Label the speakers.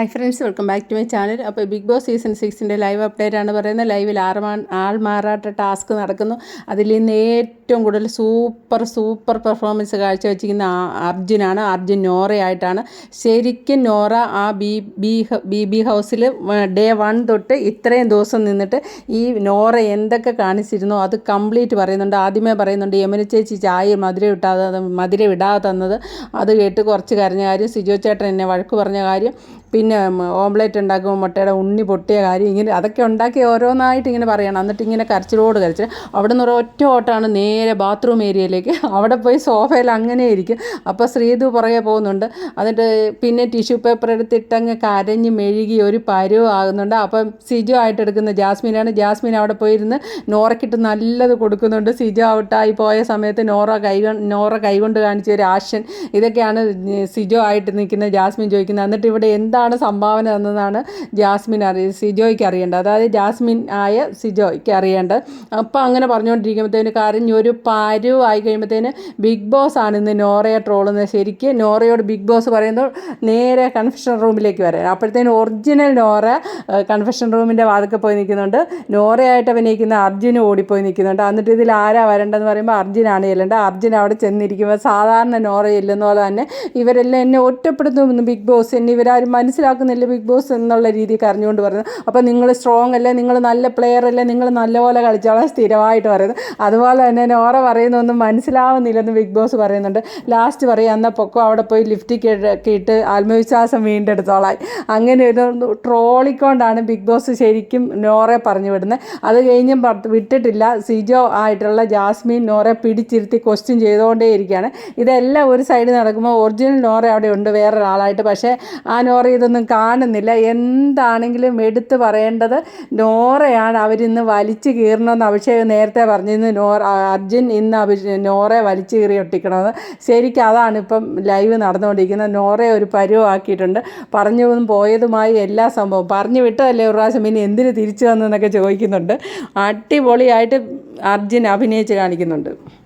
Speaker 1: Hi friends welcome back to my channel അപ്പോൾ Bigg Boss season സിക്സിന്റെ live update ആണ് പറയുന്നത്. ലൈവിൽ ആൾ മാറാട്ട ടാസ്ക് നടക്കുന്നു. അതിൽ നിന്ന് ഏറ്റവും കൂടുതൽ സൂപ്പർ സൂപ്പർ പെർഫോമൻസ് കാഴ്ചവെച്ചിരിക്കുന്ന അർജുനാണ് അർജുൻ നോറയായിട്ടാണ്. ശരിക്കും നോറ ആ ബി ബി ബി ബി ഹൗസിൽ ഡേ വൺ തൊട്ട് ഇത്രയും ദിവസം നിന്നിട്ട് ഈ നോറ എന്തൊക്കെ കാണിച്ചിരുന്നോ അത് കംപ്ലീറ്റ് പറയുന്നുണ്ട്. ആദ്യമേ പറയുന്നുണ്ട് യമുന ചേച്ചി ചായ മധുര ഇട്ടാതെ മധുര വിടാതെ തന്നത്. അത് കേട്ട് കുറച്ച് കരഞ്ഞ കാര്യം സിജോ ചേട്ടൻ എന്നെ വഴക്ക് പറഞ്ഞ കാര്യം. പിന്നെ ഓംലേറ്റ് ഉണ്ടാക്കുമ്പോൾ മുട്ടയുടെ ഉണ്ണി പൊട്ടിയ കാര്യം ഇങ്ങനെ അതൊക്കെ ഉണ്ടാക്കി ഓരോന്നായിട്ട് ഇങ്ങനെ പറയണം. എന്നിട്ട് ഇങ്ങനെ കരച്ചിലോട് കരച്ചിൽ അവിടെ നിന്ന് ഒരൊറ്റ ഓട്ടമാണ് നേരെ ബാത്റൂം ഏരിയയിലേക്ക്. അവിടെ പോയി സോഫയിൽ അങ്ങനെ ഇരിക്കും. അപ്പോൾ ശ്രീതു പുറകെ പോകുന്നുണ്ട്. എന്നിട്ട് പിന്നെ ടിഷ്യൂ പേപ്പർ എടുത്തിട്ടങ്ങ് കരഞ്ഞ് മെഴുകി ഒരു പരുവ് ആകുന്നുണ്ട്. അപ്പം സിജു ആയിട്ട് എടുക്കുന്ന ജാസ്മിനാണ്. ജാസ്മിൻ അവിടെ പോയിരുന്ന് നോറക്കിട്ട് നല്ലത് കൊടുക്കുന്നുണ്ട്. സിജു ഔട്ടായി പോയ സമയത്ത് നോറ കൈ നോറ കൈകൊണ്ട് കാണിച്ച ഒരു ആക്ഷൻ ഇതൊക്കെയാണ് സിജു ആയിട്ട് നിൽക്കുന്ന ജാസ്മിൻ ചോദിക്കുന്നത്. എന്നിട്ട് ഇവിടെ എന്താണ് സംഭാവന എന്നതാണ് ജാസ്മിൻ അറിയ സിജോയ്ക്ക് അറിയേണ്ടത്. അതായത് ജാസ്മിൻ ആയ സിജോയ്ക്ക് അറിയേണ്ടത്. അപ്പോൾ അങ്ങനെ പറഞ്ഞുകൊണ്ടിരിക്കുമ്പോഴത്തേന് കരഞ്ഞ് ഒരു പരുവായി കഴിയുമ്പോഴത്തേന് ബിഗ് ബോസ് ആണ് ഇന്ന് നോറയെ ട്രോളുന്നത് ശരിക്ക് നോറയോട് ബിഗ് ബോസ് പറയുന്നത് നേരെ കൺഫെഷൻ റൂമിലേക്ക് വരാൻ. അപ്പോഴത്തേന് ഒറിജിനൽ നോറ കൺഫെഷൻ റൂമിന്റെ വാതിക്കെ പോയി നിൽക്കുന്നുണ്ട്. നോറയായിട്ട് അഭിനയിക്കുന്ന അർജുന് ഓടിപ്പോയി നിൽക്കുന്നുണ്ട്. എന്നിട്ട് ഇതിൽ ആരാ വരേണ്ടതെന്ന് പറയുമ്പോൾ അർജുനാണ് ചെല്ലേണ്ടത്. അർജുൻ അവിടെ ചെന്നിരിക്കുമ്പോൾ സാധാരണ നോറ ചെല്ലുന്ന പോലെ തന്നെ ഇവരെല്ലാം എന്നെ ഒറ്റപ്പെടുത്തുന്നു ബിഗ് ബോസ്. എന്നെ ഇവരാരും മനസ്സിലാക്കുന്നില്ല ബിഗ് ബോസ് എന്നുള്ള രീതിയിൽ കരഞ്ഞുകൊണ്ട് പറയുന്നത്. അപ്പോൾ നിങ്ങൾ സ്ട്രോങ് അല്ലേ നിങ്ങൾ നല്ല പ്ലെയർ അല്ലേ നിങ്ങൾ നല്ലപോലെ കളിച്ചോളാം സ്ഥിരമായിട്ട് പറയുന്നത്. അതുപോലെ തന്നെ നോറ പറയുന്നൊന്നും മനസ്സിലാവുന്നില്ലെന്ന് ബിഗ് ബോസ് പറയുന്നുണ്ട്. ലാസ്റ്റ് പറയും എന്നാൽ പൊക്കോ അവിടെ പോയി ലിഫ്റ്റ് കിട്ടിയിട്ട് ആത്മവിശ്വാസം വീണ്ടെടുത്തോളാം അങ്ങനെ ഒരു ട്രോളിക്കൊണ്ടാണ് ബിഗ് ബോസ് ശരിക്കും നോറെ പറഞ്ഞു വിടുന്നത്. അത് കഴിഞ്ഞും വിട്ടിട്ടില്ല. സിജോ ആയിട്ടുള്ള ജാസ്മിൻ നോറെ പിടിച്ചിരുത്തി ക്വസ്റ്റ്യൻ ചെയ്തുകൊണ്ടേയിരിക്കുകയാണ്. ഇതെല്ലാം ഒരു സൈഡിൽ നടക്കുമ്പോൾ ഒറിജിനൽ നോറ അവിടെ ഉണ്ട് വേറൊരാളായിട്ട്. പക്ഷേ ആ നോറ ഇതൊന്നും കാണുന്നില്ല. എന്താണെങ്കിലും എടുത്തു പറയേണ്ടത് നോറയാണ്. അവരിന്ന് വലിച്ചു കീറണമെന്ന് അഭിഷേക് നേരത്തെ പറഞ്ഞിരുന്നു. നോറ അർജുൻ ഇന്ന് അഭിഷേ നോറെ വലിച്ചു കീറി ഒട്ടിക്കണമെന്ന്. ശരിക്കും അതാണ് ഇപ്പം ലൈവ് നടന്നുകൊണ്ടിരിക്കുന്നത്. നോറെ ഒരു പരുവാക്കിയിട്ടുണ്ട്. പറഞ്ഞു പോയതുമായി എല്ലാ സംഭവം. പറഞ്ഞു വിട്ടതല്ലേ ഒരു പ്രാവശ്യം. പിന്നെ എന്തിന് തിരിച്ചു വന്നെന്നൊക്കെ ചോദിക്കുന്നുണ്ട്. അടിപൊളിയായിട്ട് അർജുൻ അഭിനയിച്ച് കാണിക്കുന്നുണ്ട്.